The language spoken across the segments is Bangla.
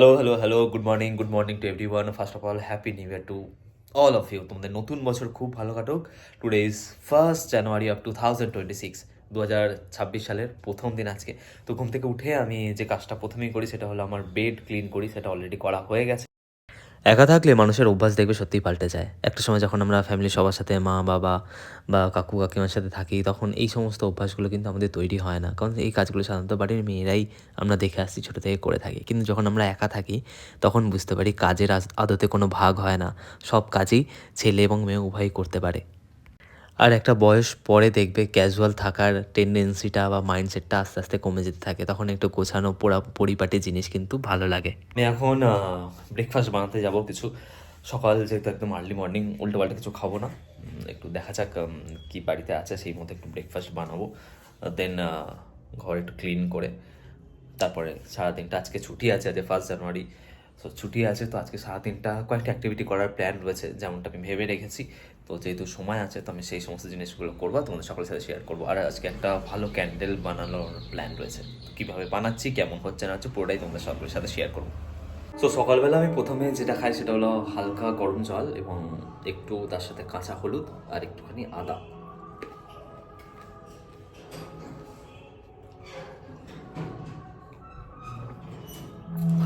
Hello hello hello good morning good morning to everyone first of all happy new year to all of you তোমাদের নতুন বছর খুব ভালো কাটুক। Today is first January of two thousand twenty six দু হাজার ছাব্বিশ সালের প্রথম দিন আজকে। তো ঘুম থেকে উঠে আমি যে কাজটা প্রথমেই করি, সেটা হলো আমার বেড ক্লিন করি, সেটা অলরেডি করা হয়ে গেছে। একা থাকলে মানুষের অভ্যাস দেখবে সত্যিই পাল্টে যায়। একটা সময় যখন আমরা ফ্যামিলি সবার সাথে মা, বাবা বা কাকু, কাকিমার সাথে থাকি, তখন এই সমস্ত অভ্যাসগুলো কিন্তু আমাদের তৈরি হয় না। কারণ এই কাজগুলো সাধারণত বাড়ির মেয়েরাই আমরা দেখে আসছি, ছোটো থেকে করে থাকি। কিন্তু যখন আমরা একা থাকি, তখন বুঝতে পারি কাজের আদতে কোনো ভাগ হয় না। সব কাজই ছেলে এবং মেয়ে উভয়ই করতে পারে। আর একটা বয়স পরে দেখবে ক্যাজুয়াল থাকার টেন্ডেন্সিটা বা মাইন্ডসেটটা আস্তে আস্তে কমে যেতে থাকে, তখন একটু গোছানো পোড়া পরিপাটি জিনিস কিন্তু ভালো লাগে। আমি এখন ব্রেকফাস্ট বানাতে যাব কিছু। সকাল যেহেতু একদম আর্লি মর্নিং উল্টো পাল্টা কিছু খাব না। একটু দেখা যাক কি বাড়িতে আছে, সেই মতো একটু ব্রেকফাস্ট বানাবো। দেন ঘর একটু ক্লিন করে, তারপরে সারাদিনটা আজকে ছুটি আছে, আজকে ফার্স্ট জানুয়ারি তো ছুটি আছে, তো আজকে সারাদিনটা কয়েকটা অ্যাক্টিভিটি করার প্ল্যান রয়েছে, যেমনটা আমি ভেবে রেখেছি। তো যেহেতু সময় আছে, তো আমি সেই সমস্ত জিনিসগুলো করব তোমাদের সকলের সাথে শেয়ার করব। আর আজকে একটা ভালো ক্যান্ডেল বানানোর প্ল্যান রয়েছে। কীভাবে বানাচ্ছি, কেমন হচ্ছে, না হচ্ছে, পুরোটাই তোমাদের সকলের সাথে শেয়ার করব। তো সকালবেলা আমি প্রথমে যেটা খাই, সেটা হলো হালকা গরম জল এবং একটু তার সাথে কাঁচা হলুদ আর একটুখানি আদা।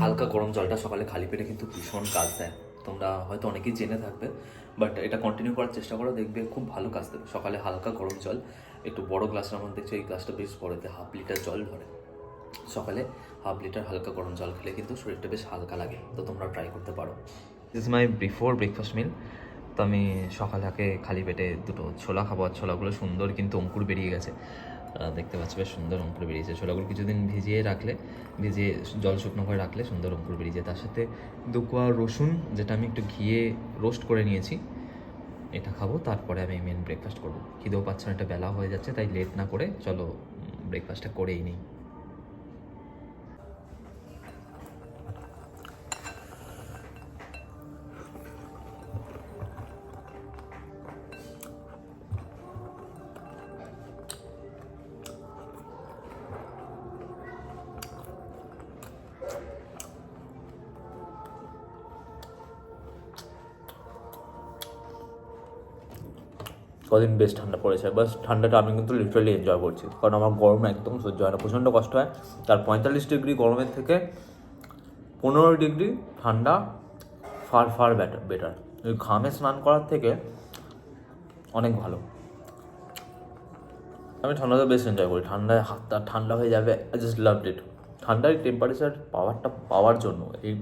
হালকা গরম জলটা সকালে খালি পেটে কিন্তু ভীষণ কাজ দেয়। তোমরা হয়তো অনেকেই জেনে থাকবে বাট এটা কন্টিনিউ করার চেষ্টা করো, দেখবে খুব ভালো কাজ দেবে। সকালে হালকা গরম জল, একটু বড় গ্লাসের মধ্যে দেখছ এই গ্লাসটা বেশ বড়তে হাফ লিটার জল ধরে। সকালে হাফ লিটার হালকা গরম জল খেলে কিন্তু শরীরটা বেশ হালকা লাগে, তো তোমরা ট্রাই করতে পারো। This my before breakfast meal তো আমি সকাল খালি পেটে দুটো ছোলা খাব, আর ছোলাগুলো সুন্দর কিন্তু অঙ্কুর বেরিয়ে গেছে। দেখতে পাচ্ছি, বেশ সুন্দর অঙ্কুর বেরিয়েছে। ছোলাগুলো কিছুদিন ভিজিয়ে রাখলে, ভিজিয়ে জল শুকনো করে রাখলে সুন্দর অঙ্কুর বেরিয়ে যায়। তার সাথে দু কোয়া রসুন, যেটা আমি একটু ঘিয়ে রোস্ট করে নিয়েছি, এটা খাব। তারপরে আমি মেন ব্রেকফাস্ট করব। খিদেও পাচ্ছে না, একটা বেলা হয়ে যাচ্ছে, তাই লেট না করে, চলো ব্রেকফাস্টটা করেই নিই। কদিন বেশ ঠান্ডা পড়েছে। বাস ঠান্ডাটা আমি কিন্তু লিটারালি এনজয় করছি। কারণ আমার গরম একদম সহ্য হয় না, প্রচণ্ড কষ্ট হয়। তার পঁয়তাল্লিশ ডিগ্রি গরমের থেকে পনেরো ডিগ্রি ঠান্ডা ফার ফার বেটার বেটার ওই ঘামে স্নান করার থেকে অনেক ভালো। আমি ঠান্ডাতে বেশ এনজয় করি। ঠান্ডায় হাতটা ঠান্ডা হয়ে যাবে আই জাস্ট লাভ ইট ঠান্ডার টেম্পারেচার পাওয়ারটা পাওয়ার জন্য, এই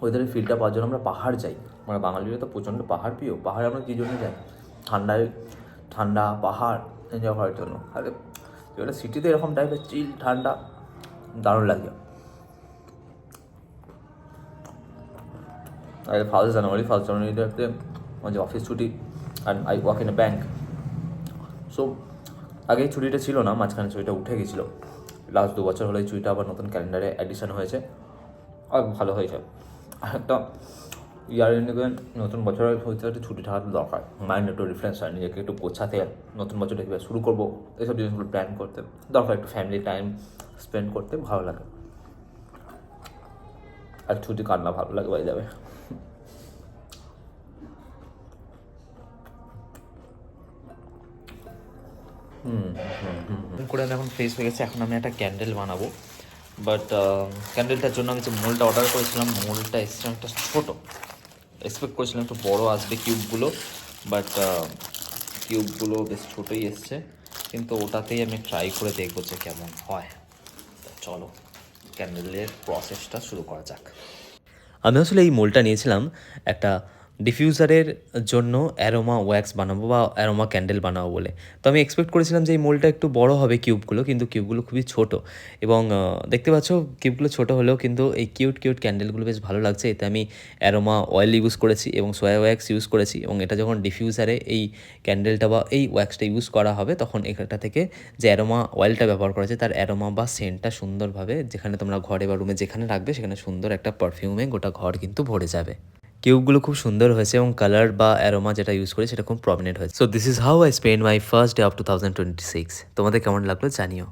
ওয়েদারের ফিলটা পাওয়ার জন্য আমরা পাহাড় যাই। মানে বাঙালিরা তো প্রচণ্ড পাহাড় প্রিয়। পাহাড়ে আমরা কী জন্য যাই? ঠান্ডায় ঠান্ডা পাহাড়, এনজয় করার জন্য। আর যেটা সিটিতে এরকম টাইপের চিল ঠান্ডা, দারুণ লাগে। আর ফার্স্ট জানুয়ারি ফার্স্ট জানুয়ারিতে আমার যে অফিস ছুটি and I walk in a bank so আগে ছুটিটা ছিল না, মাঝখানে ছুটিটা উঠে গেছিল। লাস্ট দু বছর হলে ছুটিটা আবার নতুন ক্যালেন্ডারে অ্যাডিশন হয়েছে। আর ভালো হয়েছে। আর একটা ইয়ার এন্ডিংয়ে নতুন বছরের হইতে একটা ছুটি থাকা দরকার। মাইন্ড একটু রিফ্রেশ হয়, নিজেকে একটু গোছাতে, নতুন বছরটা কীভাবে শুরু করব এইসব জিনিসগুলো প্ল্যান করতে। দরকার একটু ফ্যামিলি টাইম স্পেন্ড করতে ভালো লাগে। আর ছুটি কাটনা ভালো লাগে হয়ে যাবে করে এখন ফ্রেশ হয়ে গেছে, এখন আমি একটা ক্যান্ডেল বানাবো। বাট ক্যান্ডেলটার জন্য আমি যে মোলটা অর্ডার করেছিলাম, মোলটা এসছে একটা ছোটো। এক্সপেক্ট করেছিলাম একটু বড় আসবে কিউবগুলো বাট কিউবগুলো বেশ ছোটোই এসছে, কিন্তু ওটাতেই আমি ট্রাই করে দেখব যে কেমন হয়। চলো ক্যান্ডেলের প্রসেসটা শুরু করা যাক। আমি আসলে এই মোলটা নিয়েছিলাম একটা ডিফিউজারের জন্য অ্যারোমা ওয়্যাক্স বানাবো বা অ্যারোমা ক্যান্ডেল বানাবো বলে। তো আমি এক্সপেক্ট করেছিলাম যে এই মোলটা একটু বড় হবে কিউবগুলো, কিন্তু কিউবগুলো খুবই ছোট। এবং দেখতে পাচ্ছ, কিউবগুলো ছোট হলেও কিন্তু এই কিউট কিউট ক্যান্ডেলগুলো বেশ ভালো লাগছে। এতে আমি অ্যারোমা অয়েল ইউজ করেছি এবং সোয়া ওয়্যাক্স ইউজ করেছি এবং এটা যখন ডিফিউজারে এই ক্যান্ডেলটা বা এই ওয়্যাক্সটা ইউজ করা হবে, তখন এটা থেকে যে অ্যারোমা অয়েলটা ব্যবহার করা হয়েছে, তার অ্যারোমা বা সেন্টটা সুন্দরভাবে যেখানে তোমরা ঘরে বা রুমে যেখানে রাখবে, সেখানে সুন্দর একটা পারফিউমে গোটা ঘর কিন্তু ভরে যাবে। কিউবগুলো খুব সুন্দর হয়েছে এবং কালার বা অ্যারোমা যেটা ইউজ করে সেটা খুব প্রমিনেন্ট হয়েছে। So this is how I spend my first day of two thousand twenty six তোমাদের কেমন লাগল জানিও।